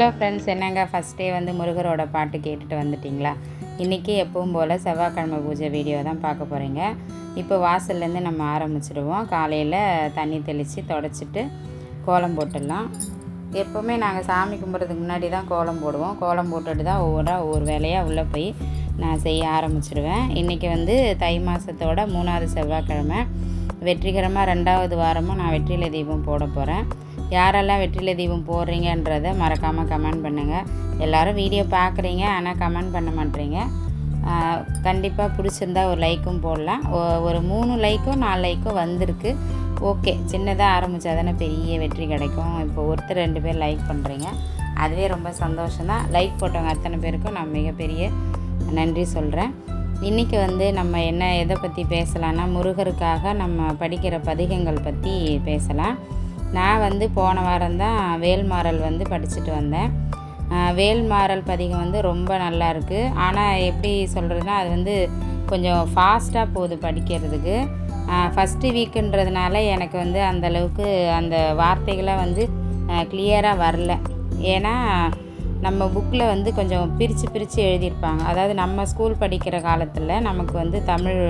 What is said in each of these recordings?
Hello friends என்னங்க? First day வந்து முருகரோட பாட்டு கேட்டுட்டு வந்துட்டிங்களா? இன்றைக்கி எப்பவும் போல் செவ்வாய்க்கிழமை பூஜை வீடியோ தான் பார்க்க போகிறீங்க இப்போ வாசல்லேருந்து நம்ம ஆரம்பிச்சிடுவோம். காலையில் தண்ணி தெளித்து தொடச்சிட்டு கோலம் போட்டுடலாம். எப்போவுமே நாங்கள் சாமி கும்பிட்றதுக்கு முன்னாடி தான் கோலம் போடுவோம். கோலம் போட்டுட்டு தான் ஒவ்வொரு ஒவ்வொரு வேலையாக உள்ளே போய் நான் செய்ய ஆரம்பிச்சிடுவேன் இன்றைக்கி வந்து தை மாதத்தோட மூணாவது செவ்வாய்க்கிழமை. வெற்றிகரமாக ரெண்டாவது வாரமும் நான் வெற்றிலை தீபம் போட போகிறேன் யாரெல்லாம் வெற்றிலை தீபம் போடுறீங்கன்றதை மறக்காமல் கமெண்ட் பண்ணுங்கள் எல்லோரும் வீடியோ பார்க்குறீங்க ஆனால் கமெண்ட் பண்ண மாட்டேறீங்க கண்டிப்பாக பிடிச்சிருந்தா ஒரு லைக்கும் போடலாம். ஒரு மூணு லைக்கும் நாலு லைக்கும் வந்திருக்கு. ஓகே சின்னதாக ஆரம்பித்தா தானே பெரிய வெற்றி கிடைக்கும். இப்போ ஒருத்தர் ரெண்டு பேர் லைக் பண்ணுறீங்க அதுவே ரொம்ப சந்தோஷம்தான். லைக் போட்டவங்க அத்தனை பேருக்கும் நான் மிகப்பெரிய நன்றி சொல்கிறேன் இன்றைக்கி வந்து நம்ம என்ன எதை பற்றி பேசலாம்னா முருகருக்காக நம்ம படிக்கிற பதிகங்கள் பற்றி பேசலாம். நான் வந்து போன வாரம் தான் வேல்மாறல் வந்து படிச்சுட்டு வந்தேன். வேல்மாறல் பதிகம் வந்து ரொம்ப நல்லா இருக்குது ஆனால் எப்படி சொல்கிறதுனா அது வந்து கொஞ்சம் ஃபாஸ்ட்டாக போகுது படிக்கிறதுக்கு. ஃபஸ்ட்டு வீக்குன்றதுனால எனக்கு வந்து அந்த அளவுக்கு அந்த வார்த்தைகளை வந்து கிளியராக வரல. ஏன்னா நம்ம புக்கில் வந்து கொஞ்சம் பிரித்து பிரித்து எழுதியிருப்பாங்க. அதாவது நம்ம ஸ்கூல் படிக்கிற காலத்தில் நமக்கு வந்து தமிழ்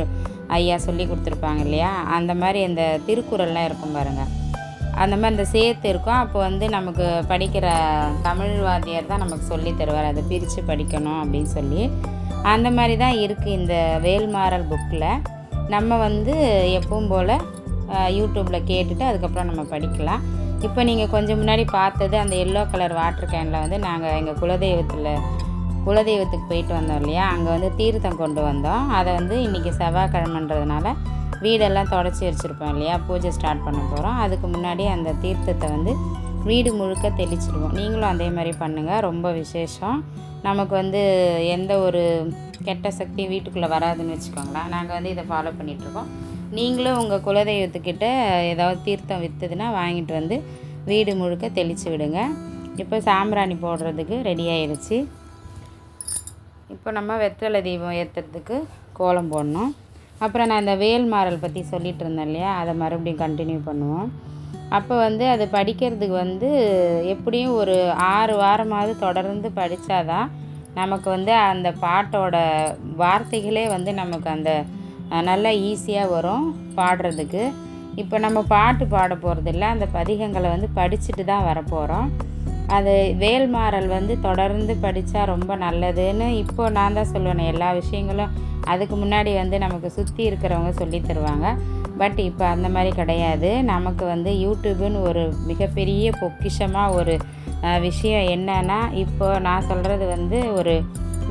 ஐயா சொல்லி கொடுத்துருப்பாங்க இல்லையா? அந்த மாதிரி அந்த திருக்குறள்லாம் இருக்கும் பாருங்கள் அந்த மாதிரி அந்த சேர்த்து இருக்கும். அப்போ வந்து நமக்கு படிக்கிற தமிழ் வாத்தியார் தான் நமக்கு சொல்லி தருவார். அதை பிரித்து படிக்கணும் அப்படின்னு சொல்லி. அந்த மாதிரி தான் இருக்குது இந்த வேல்மாறல் புக்கில் நம்ம வந்து எப்பவும் போல் யூடியூப்பில் கேட்டுட்டு அதுக்கப்புறம் நம்ம படிக்கலாம். இப்போ நீங்கள் கொஞ்சம் முன்னாடி பார்த்தது அந்த எல்லோ கலர் வாட்டர் கேனில் வந்து நாங்கள் எங்கள் குலதெய்வத்தில் குலதெய்வத்துக்கு போயிட்டு வந்தோம் இல்லையா? அங்கே வந்து தீர்த்தம் கொண்டு வந்தோம். அதை வந்து இன்றைக்கி செவ்வாய்க்கிழமன்றதுனால வீடெல்லாம் தொடச்சி வச்சுருப்போம் இல்லையா? பூஜை ஸ்டார்ட் பண்ண போகிறோம் அதுக்கு முன்னாடி அந்த தீர்த்தத்தை வந்து வீடு முழுக்க தெளிச்சிடுவோம் நீங்களும் அதே மாதிரி பண்ணுங்கள் ரொம்ப விசேஷம். நமக்கு வந்து எந்த ஒரு கெட்ட சக்தி வீட்டுக்குள்ளே வராதுன்னு வச்சுக்கோங்களேன். நாங்கள் வந்து இதை ஃபாலோ பண்ணிகிட்ருக்கோம் நீங்களும் உங்கள் குலதெய்வத்துக்கிட்ட ஏதாவது தீர்த்தம் விற்றுதுன்னா வாங்கிட்டு வந்து வீடு முழுக்க தெளித்து விடுங்க. இப்போ சாம்பிராணி போடுறதுக்கு ரெடி ஆயிடுச்சு இப்போ நம்ம வெற்றிலை தீபம் ஏற்றுறதுக்கு கோலம் போடணும். அப்புறம் நான் இந்த வேல் மாறல் பற்றி சொல்லிகிட்டு இருந்தேன் இல்லையா? அதை மறுபடியும் கண்டினியூ பண்ணுவோம். அப்போ வந்து அது படிக்கிறதுக்கு வந்து எப்படியும் ஒரு ஆறு வாரமாவது தொடர்ந்து படித்தாதான் நமக்கு வந்து அந்த பாட்டோட வார்த்தைகளே வந்து நமக்கு அந்த நல்லா ஈஸியாக வரும் பாடுறதுக்கு. இப்போ நம்ம பாட்டு பாட போகிறதில்ல அந்த பதிகங்களை வந்து படிச்சுட்டு தான் வரப்போகிறோம் அது வேல்மாறல் வந்து தொடர்ந்து படித்தா ரொம்ப நல்லதுன்னு இப்போ நான் தான் சொல்லுவேன் எல்லா விஷயங்களும் அதுக்கு முன்னாடி வந்து நமக்கு சுற்றி இருக்கிறவங்க சொல்லி தருவாங்க. பட் இப்போ அந்த மாதிரி கிடையாது. நமக்கு வந்து யூடியூப்னு ஒரு மிகப்பெரிய பொக்கிஷமாக ஒரு விஷயம் என்னன்னா இப்போ நான் சொல்கிறது வந்து ஒரு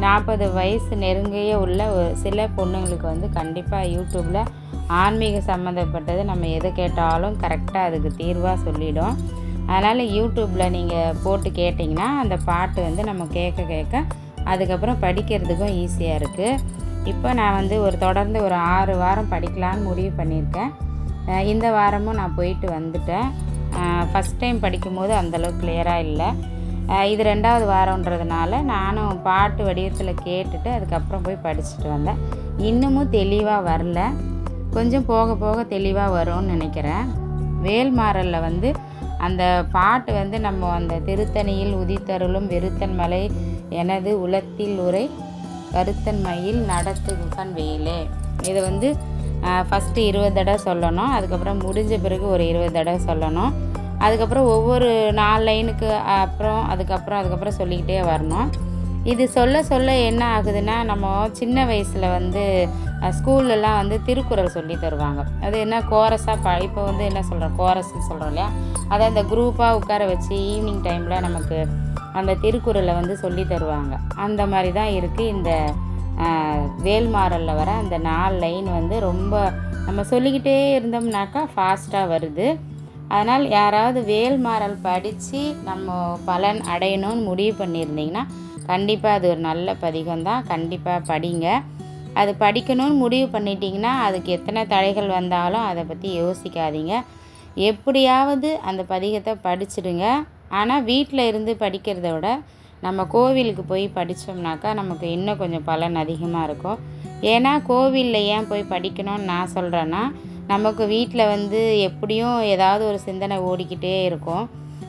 நாற்பது வயசு நெருங்கிய உள்ள ஒரு சில பொண்ணுங்களுக்கு வந்து கண்டிப்பாக யூடியூப்பில் ஆன்மீக சம்மந்தப்பட்டது நம்ம எதை கேட்டாலும் கரெக்டாக அதுக்கு தீர்வாக சொல்லிடும். அதனால் யூடியூப்பில் நீங்கள் போட்டு கேட்டிங்கன்னா அந்த பாட்டு வந்து நம்ம கேட்க கேட்க அதுக்கப்புறம் படிக்கிறதுக்கும் ஈஸியாக இருக்குது இப்போ நான் வந்து ஒரு தொடர்ந்து ஒரு ஆறு வாரம் படிக்கலான்னு முடிவு பண்ணியிருக்கேன். இந்த வாரமும் நான் போயிட்டு வந்துட்டேன். ஃபஸ்ட் டைம் படிக்கும்போது அந்தளவுக்கு கிளியராக இல்லை. இது ரெண்டாவது வாரன்றதுனால நானும் பாட்டு வடிவத்தில் கேட்டுட்டு அதுக்கப்புறம் போய் படிச்சுட்டு வந்தேன். இன்னமும் தெளிவாக வரல. கொஞ்சம் போக போக தெளிவாக வரும்னு நினைக்கிறேன். வேல்மாறலில் வந்து அந்த பாட்டு வந்து நம்ம அந்த திருத்தணியில் உதித்தருளும் வெறுத்தன் மலை எனது உலத்தில் உரை கருத்தன் மயில் நடத்துகன் வெயிலே இதை வந்து ஃபஸ்ட்டு இருபது தடவை சொல்லணும். அதுக்கப்புறம் முடிஞ்ச பிறகு ஒரு இருபது தடவை சொல்லணும். அதுக்கப்புறம் ஒவ்வொரு நாலு லைனுக்கு அப்புறம் அதுக்கப்புறம் அதுக்கப்புறம் சொல்லிக்கிட்டே வரணும். இது சொல்ல சொல்ல என்ன ஆகுதுன்னா நம்ம சின்ன வயசில் வந்து ஸ்கூல்லலாம் வந்து திருக்குறள் சொல்லி தருவாங்க. அது என்ன கோரஸாக ப இப்போ வந்து என்ன சொல்கிறோம் கோரஸ்ன்னு சொல்கிறோம் இல்லையா? அதை அந்த குரூப்பாக உட்கார வச்சு ஈவினிங் டைமில் நமக்கு அந்த திருக்குறளை வந்து சொல்லி தருவாங்க. அந்த மாதிரி தான் இருக்குது இந்த வேல்மாறலில் வர அந்த நாலு லைன் வந்து ரொம்ப நம்ம சொல்லிக்கிட்டே இருந்தோம்னாக்கா ஃபாஸ்ட்டாக வருது. அதனால் யாராவது வேல்மாறல் படித்து நம்ம பலன் அடையணும்னு முடிவு பண்ணியிருந்தீங்கன்னா கண்டிப்பாக அது ஒரு நல்ல பதிகம் தான் கண்டிப்பாக படிங்க. அது படிக்கணும்னு முடிவு பண்ணிட்டீங்கன்னா அதுக்கு எத்தனை தடைகள் வந்தாலும் அதை பற்றி யோசிக்காதீங்க. எப்படியாவது அந்த பதிகத்தை படிச்சிடுங்க. ஆனால் வீட்டில் இருந்து படிக்கிறத விட நம்ம கோவிலுக்கு போய் படித்தோம்னாக்கா நமக்கு இன்னும் கொஞ்சம் பலன் அதிகமாக இருக்கும். ஏன்னா கோவிலில் ஏன் போய் படிக்கணும்னு நான் சொல்கிறேன்னா நமக்கு வீட்டில் வந்து எப்படியும் ஏதாவது ஒரு சிந்தனை ஓடிக்கிட்டே இருக்கும்.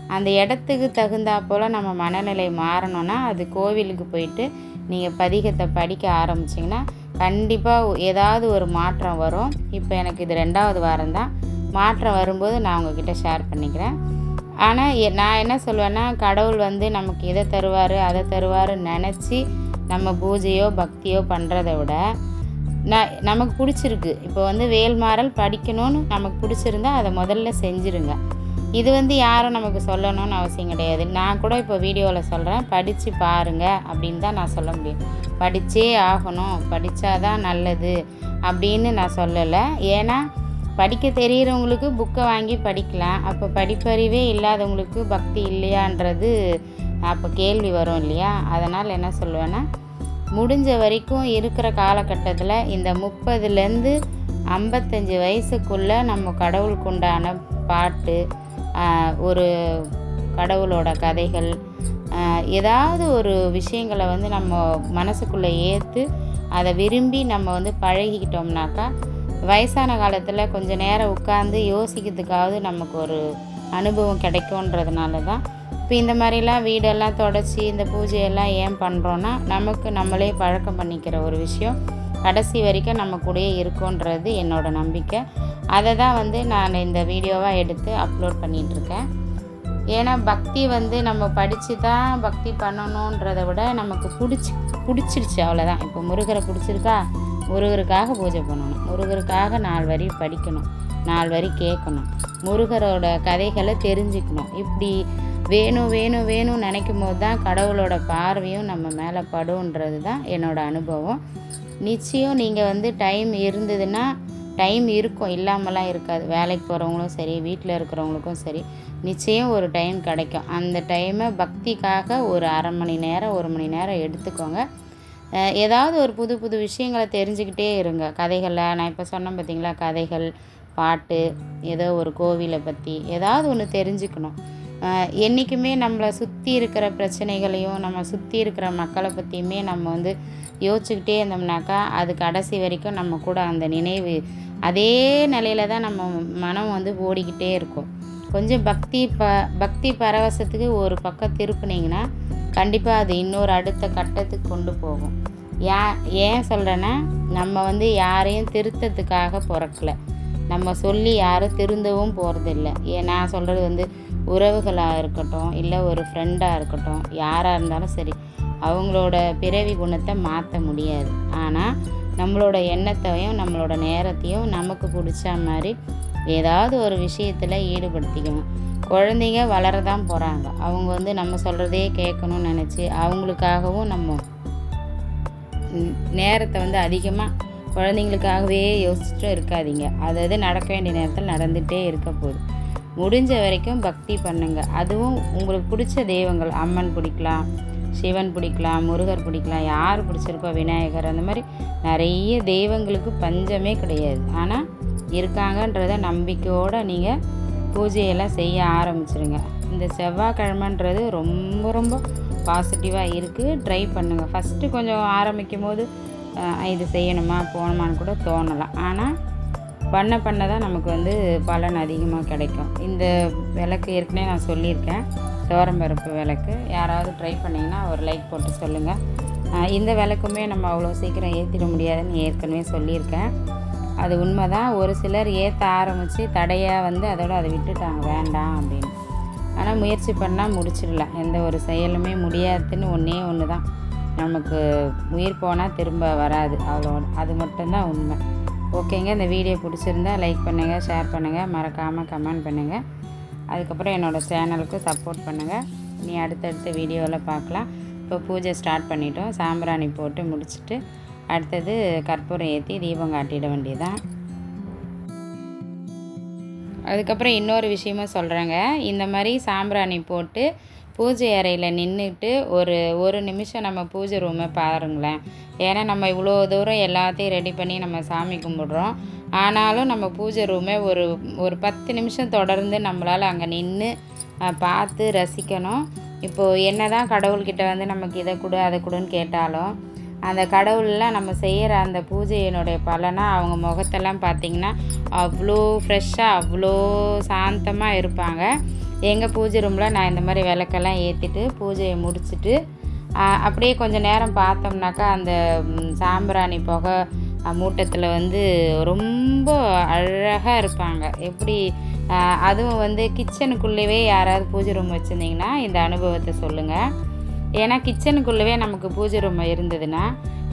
அந்த இடத்துக்கு தகுந்தா போல் நம்ம மனநிலை மாறணும்னா அது கோவிலுக்கு போயிட்டு நீங்கள் பதிகத்தை படிக்க ஆரம்பிச்சிங்கன்னா கண்டிப்பாக ஏதாவது ஒரு மாற்றம் வரும். இப்போ எனக்கு இது ரெண்டாவது வாரம் தான் மாற்றம் வரும்போது நான் உங்ககிட்ட ஷேர் பண்ணிக்கிறேன். ஆனால் எ- நான் என்ன சொல்லுவேன்னா கடவுள் வந்து நமக்கு இதை தருவார் அதை தருவார் நினச்சி நம்ம பூஜையோ பக்தியோ பண்ணுறத விட நான் நமக்கு பிடிச்சிருக்கு. இப்போ வந்து வேல்மாறல் படிக்கணும்னு நமக்கு பிடிச்சிருந்தா அதை முதல்ல செஞ்சுருங்க. இது வந்து யாரும் நமக்கு சொல்லணும்னு அவசியம் கிடையாது. நான் கூட இப்போ வீடியோவில் சொல்கிறேன் படித்து பாருங்க அப்படின்னு தான் நான் சொல்ல முடியும். படித்தே ஆகணும். படித்தாதான் நல்லது அப்படின்னு நான் சொல்லலை. ஏன்னா படிக்க தெரிகிறவங்களுக்கு புக்கை வாங்கி படிக்கலாம். அப்போ படிப்பறிவே இல்லாதவங்களுக்கு பக்தி இல்லையான்றது அப்போ கேள்வி வரும் இல்லையா? அதனால் என்ன சொல்லுவேன்னா முடிஞ்ச வரைக்கும் இருக்கிற காலகட்டத்தில் இந்த முப்பதுலேருந்து ஐம்பத்தஞ்சு வயசுக்குள்ளே நம்ம கடவுளுக்கு உண்டான பாட்டு ஒரு கடவுளோட கதைகள் ஏதாவது ஒரு விஷயங்களை வந்து நம்ம மனசுக்குள்ளே ஏற்று அதை விரும்பி நம்ம வந்து பழகிக்கிட்டோம்னாக்கா வயசான காலத்தில் கொஞ்சம் நேரம் உட்காந்து யோசிக்கிறதுக்காவது நமக்கு ஒரு அனுபவம் கிடைக்கும்ன்றதுனால தான் இப்போ இந்த மாதிரிலாம் வீடெல்லாம் தொடச்சி இந்த பூஜையெல்லாம் ஏன் பண்ணுறோன்னா நமக்கு நம்மளே பழக்கம் பண்ணிக்கிற ஒரு விஷயம். கடைசி வரைக்கும் நம்ம கூடயே இருக்கும்ன்றது என்னோடய நம்பிக்கை. அதை தான் வந்து நான் இந்த வீடியோவாக எடுத்து அப்லோட் பண்ணிகிட்ருக்கேன் ஏன்னா பக்தி வந்து நம்ம படித்து தான் பக்தி பண்ணணுன்றதை விட நமக்கு பிடிச்சி பிடிச்சிருச்சு அவ்வளோதான் இப்போ முருகரை பிடிச்சிருக்கா? முருகருக்காக பூஜை பண்ணணும். முருகருக்காக நாலு வரி படிக்கணும். நாலு வரி கேட்கணும். முருகரோட கதைகளை தெரிஞ்சுக்கணும். இப்படி வேணும் வேணும் வேணும்னு நினைக்கும் போது தான் கடவுளோட பார்வையும் நம்ம மேலே படுன்றது தான் என்னோடய அனுபவம். நிச்சயம் நீங்கள் வந்து டைம் இருந்ததுன்னா டைம் இருக்கும். இல்லாமலாம் இருக்காது. வேலைக்கு போகிறவங்களும் சரி வீட்டில் இருக்கிறவங்களுக்கும் சரி நிச்சயம் ஒரு டைம் கிடைக்கும். அந்த டைமை பக்திக்காக ஒரு அரை மணி நேரம் ஒரு மணி நேரம் எடுத்துக்கோங்க. ஏதாவது ஒரு புது புது விஷயங்களை தெரிஞ்சுக்கிட்டே இருங்க. கதைகளை நான் இப்போ சொன்னேன் பார்த்தீங்களா கதைகள் பாட்டு ஏதோ ஒரு கோவிலை பற்றி ஏதாவது ஒன்று தெரிஞ்சுக்கணும். என்றைக்குமே நம்மளை சுற்றி இருக்கிற பிரச்சனைகளையும் நம்ம சுற்றி இருக்கிற மக்களை பற்றியுமே நம்ம வந்து யோசிச்சுக்கிட்டே இருந்தோம்னாக்கா அது கடைசி வரைக்கும் நம்ம கூட அந்த நினைவு அதே நிலையில தான் நம்ம மனம் வந்து ஓடிக்கிட்டே இருக்கும். கொஞ்சம் பக்தி ப பக்தி பரவசத்துக்கு ஒரு பக்கம் திருப்புனீங்கன்னா கண்டிப்பாக அது இன்னொரு அடுத்த கட்டத்துக்கு கொண்டு போகும். ஏன் ஏன் சொல்கிறேன்னா நம்ம வந்து யாரையும் திருத்தத்துக்காக பிறக்கல. நம்ம சொல்லி யாரும் திருந்தவும் போகிறதில்ல ஏன் நான் சொல்கிறது வந்து உறவுகளாக இருக்கட்டும் இல்லை ஒரு ஃப்ரெண்டாக இருக்கட்டும் யாராக இருந்தாலும் சரி அவங்களோட பிறவி குணத்தை மாற்ற முடியாது. ஆனால் நம்மளோட எண்ணத்தையும் நம்மளோட நேரத்தையும் நமக்கு பிடிச்ச மாதிரி ஏதாவது ஒரு விஷயத்தில் ஈடுபடுத்திக்கணும். குழந்தைங்க வளரதான் போகிறாங்க அவங்க வந்து நம்ம சொல்கிறதே கேட்கணும்னு நினச்சி அவங்களுக்காகவும் நம்ம நேரத்தை வந்து அதிகமாக குழந்தைங்களுக்காகவே யோசிச்சுட்டும் இருக்காதீங்க. அது அது நடக்க வேண்டிய நேரத்தில் நடந்துகிட்டே இருக்க போகுது. முடிஞ்ச வரைக்கும் பக்தி பண்ணுங்கள் அதுவும் உங்களுக்கு பிடிச்ச தெய்வங்கள் அம்மன் பிடிக்கலாம் சிவன் பிடிக்கலாம் முருகர் பிடிக்கலாம் யார் பிடிச்சிருக்கோ விநாயகர் அந்த மாதிரி நிறைய தெய்வங்களுக்கு பஞ்சமே கிடையாது. ஆனால் இருக்காங்கன்றத நம்பிக்கையோடு நீங்கள் பூஜையெல்லாம் செய்ய ஆரம்பிச்சிருங்க. இந்த செவ்வாய்க்கிழமைன்றது ரொம்ப ரொம்ப பாசிட்டிவாக இருக்குது ட்ரை பண்ணுங்கள் ஃபஸ்ட்டு கொஞ்சம் ஆரம்பிக்கும் போது இது செய்யணுமா போகணுமான்னு கூட தோணலாம். ஆனால் பண்ண பண்ண தான் நமக்கு வந்து பலன் அதிகமாக கிடைக்கும். இந்த விளக்கு ஏற்கனவே நான் சொல்லியிருக்கேன். துவரம்பருப்பு விளக்கு. யாராவது ட்ரை பண்ணிங்கன்னா ஒரு லைக் போட்டு சொல்லுங்கள் இந்த விளக்குமே நம்ம அவ்வளோ சீக்கிரம் ஏற்றிட முடியாதுன்னு ஏற்கனவே சொல்லியிருக்கேன். அது உண்மை தான் ஒரு சிலர் ஏற்ற ஆரம்பித்து தடையாக வந்து அதோட அதை விட்டுட்டாங்க. வேண்டாம் அப்படின்னு. ஆனால் முயற்சி பண்ணால் முடிச்சிடலாம். எந்த ஒரு செயலுமே முடியாதுன்னு ஒன்றே ஒன்று தான் நமக்கு உயிர் போனால் திரும்ப வராது. அவ்வளோ அது மட்டும்தான் உண்மை. ஓகேங்க இந்த வீடியோ பிடிச்சிருந்தா லைக் பண்ணுங்கள் ஷேர் பண்ணுங்கள் மறக்காமல் கமெண்ட் பண்ணுங்கள் அதுக்கப்புறம் என்னோடய சேனலுக்கு சப்போர்ட் பண்ணுங்கள் நீ அடுத்தடுத்த வீடியோவில் பார்க்கலாம் இப்போ பூஜை ஸ்டார்ட் பண்ணிட்டோம். சாம்பிராணி போட்டு முடிச்சுட்டு அடுத்தது கற்பூரம் ஏற்றி தீபம் காட்டிட வேண்டியதான் அதுக்கப்புறம் இன்னொரு விஷயமும் சொல்கிறேங்க இந்த மாதிரி சாம்பிராணி போட்டு பூஜை அறையில் நின்றுட்டு ஒரு ஒரு நிமிஷம் நம்ம பூஜை ரூமை பாருங்களேன். ஏன்னா நம்ம இவ்வளோ தூரம் எல்லாத்தையும் ரெடி பண்ணி நம்ம சாமி கும்பிடுறோம். ஆனாலும் நம்ம பூஜை ரூமே ஒரு ஒரு பத்து நிமிஷம் தொடர்ந்து நம்மளால் அங்கே நின்று பார்த்து ரசிக்கணும். இப்போது என்ன தான் கடவுள்கிட்ட வந்து நமக்கு இதை கொடு அதை கொடுன்னு கேட்டாலும் அந்த கடவுள்லாம் நம்ம செய்கிற அந்த பூஜையினுடைய பலனாக அவங்க முகத்தெல்லாம் பார்த்திங்கன்னா அவ்வளோ ஃப்ரெஷ்ஷாக அவ்வளோ சாந்தமாக இருப்பாங்க. எங்கள் பூஜை ரூமில் நான் இந்த மாதிரி விளக்கெல்லாம் ஏற்றிட்டு பூஜையை முடிச்சுட்டு அப்படியே கொஞ்சம் நேரம் பார்த்தோம்னாக்கா அந்த சாம்பிராணி புகை மூட்டத்தில் வந்து ரொம்ப அழகாக இருப்பாங்க. எப்படி அதுவும் வந்து கிச்சனுக்குள்ளேயே யாராவது பூஜை ரூம் வச்சுருந்தீங்கன்னா இந்த அனுபவத்தை சொல்லுங்கள் ஏன்னா கிச்சனுக்குள்ளவே நமக்கு பூஜை ரூம் இருந்ததுன்னா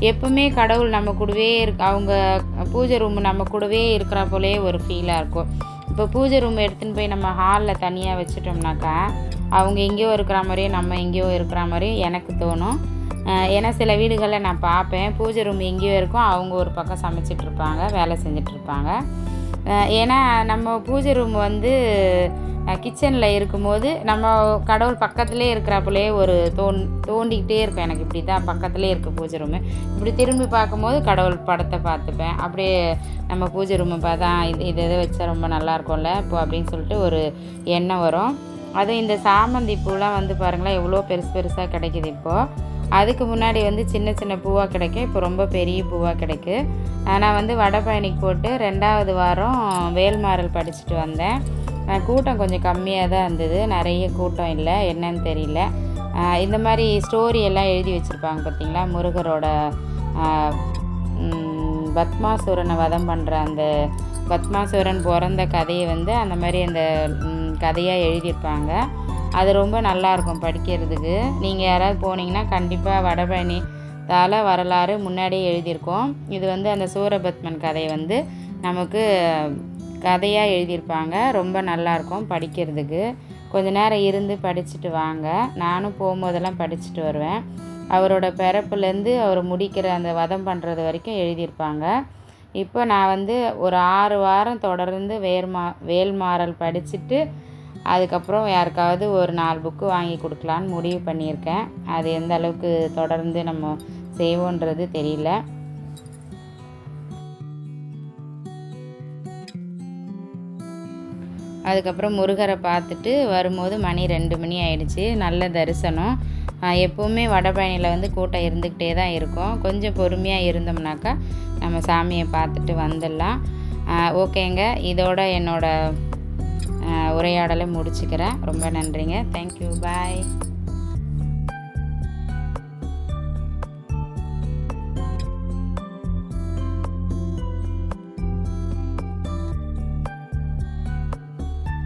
எப்பவுமே கடவுள் நம்ம கூடவே இருக்க அவங்க பூஜை ரூம் நம்ம கூடவே இருக்கிற போலே ஒரு ஃபீலாக இருக்கும். இப்போ பூஜை ரூம் எடுத்துன்னு போய் நம்ம ஹாலில் தனியாக வச்சுட்டோம்னாக்கா அவங்க எங்கேயோ இருக்கிற மாதிரியும் நம்ம எங்கேயோ இருக்கிற மாதிரியும் எனக்கு தோணும். ஏன்னா சில வீடுகளில் நான் பார்ப்பேன். பூஜை ரூம் எங்கேயோ இருக்கும் அவங்க ஒரு பக்கம் சமைச்சிட்டு இருப்பாங்க வேலை செஞ்சிட்ருப்பாங்க ஏன்னா நம்ம பூஜை ரூம் வந்து கிச்சனில் இருக்கும்போது நம்ம கடவுள் பக்கத்துலேயே இருக்கிறாப்புலேயே ஒரு தோன் தோண்டிக்கிட்டே இருக்கும் எனக்கு. இப்படி தான் பக்கத்துலேயே இருக்குது பூஜை ரூமு இப்படி திரும்பி பார்க்கும்போது கடவுள் படத்தை பார்த்துப்பேன். அப்படியே நம்ம பூஜை ரூமை பார்த்தா இது இது எதை வச்சா ரொம்ப நல்லாயிருக்கும்ல இப்போ அப்படின்னு சொல்லிட்டு ஒரு எண்ணம் வரும். அதுவும் இந்த சாமந்தி பூலாம் வந்து பாருங்களேன் எவ்வளோ பெருசு பெருசாக கிடைக்குது இப்போது அதுக்கு முன்னாடி வந்து சின்ன சின்ன பூவாக கிடைக்கும். இப்போ ரொம்ப பெரிய பூவாக கிடைக்கு. நான் வந்து வடபழனிக்கு போட்டு ரெண்டாவது வாரம் வேல்மாறல் படிச்சுட்டு வந்தேன். கூட்டம் கொஞ்சம் கம்மியாக தான் இருந்தது. நிறைய கூட்டம் இல்லை. என்னன்னு தெரியல. இந்த மாதிரி ஸ்டோரி எல்லாம் எழுதி வச்சுருப்பாங்க பார்த்தீங்களா? முருகரோட பத்மாசுரனை வதம் பண்ணுற அந்த பத்மாசுரன் பிறந்த கதையை வந்து அந்த மாதிரி அந்த கதையாக எழுதியிருப்பாங்க. அது ரொம்ப நல்லாயிருக்கும் படிக்கிறதுக்கு. நீங்கள் யாராவது போனீங்கன்னா கண்டிப்பாக வடபழனி தால வரலாறு முன்னாடியே எழுதியிருக்கோம். இது வந்து அந்த சூரபத்மன் கதையை வந்து நமக்கு கதையாக எழுதியிருப்பாங்க. ரொம்ப நல்லாயிருக்கும் படிக்கிறதுக்கு. கொஞ்ச நேரம் இருந்து படிச்சுட்டு வாங்க. நானும் போகும்போதெல்லாம் படிச்சுட்டு வருவேன். அவரோட பிறப்புலேருந்து அவர் முடிக்கிற அந்த வதம் பண்ணுறது வரைக்கும் எழுதியிருப்பாங்க. இப்போ நான் வந்து ஒரு ஆறு வாரம் தொடர்ந்து வேர்மா வேல்மாறல் படிச்சுட்டு அதுக்கப்புறம் யாருக்காவது ஒரு நாலு புக்கு வாங்கி கொடுக்கலான்னு முடிவு பண்ணியிருக்கேன். அது எந்த அளவுக்கு தொடர்ந்து நம்ம செய்வோன்றது தெரியல. அதுக்கப்புறம் முருகரை பார்த்துட்டு வரும்போது மணி ரெண்டு மணி ஆயிடுச்சு. நல்ல தரிசனம். எப்போவுமே வடபழனியில் வந்து கூட்டம் இருந்துக்கிட்டே தான் இருக்கும். கொஞ்சம் பொறுமையாக இருந்தோம்னாக்கா நம்ம சாமியை பார்த்துட்டு வந்துடலாம். ஓகேங்க. இதோட என்னோட உரையாடலை முடிச்சுக்கிறேன். ரொம்ப நன்றிங்க. Thank you bye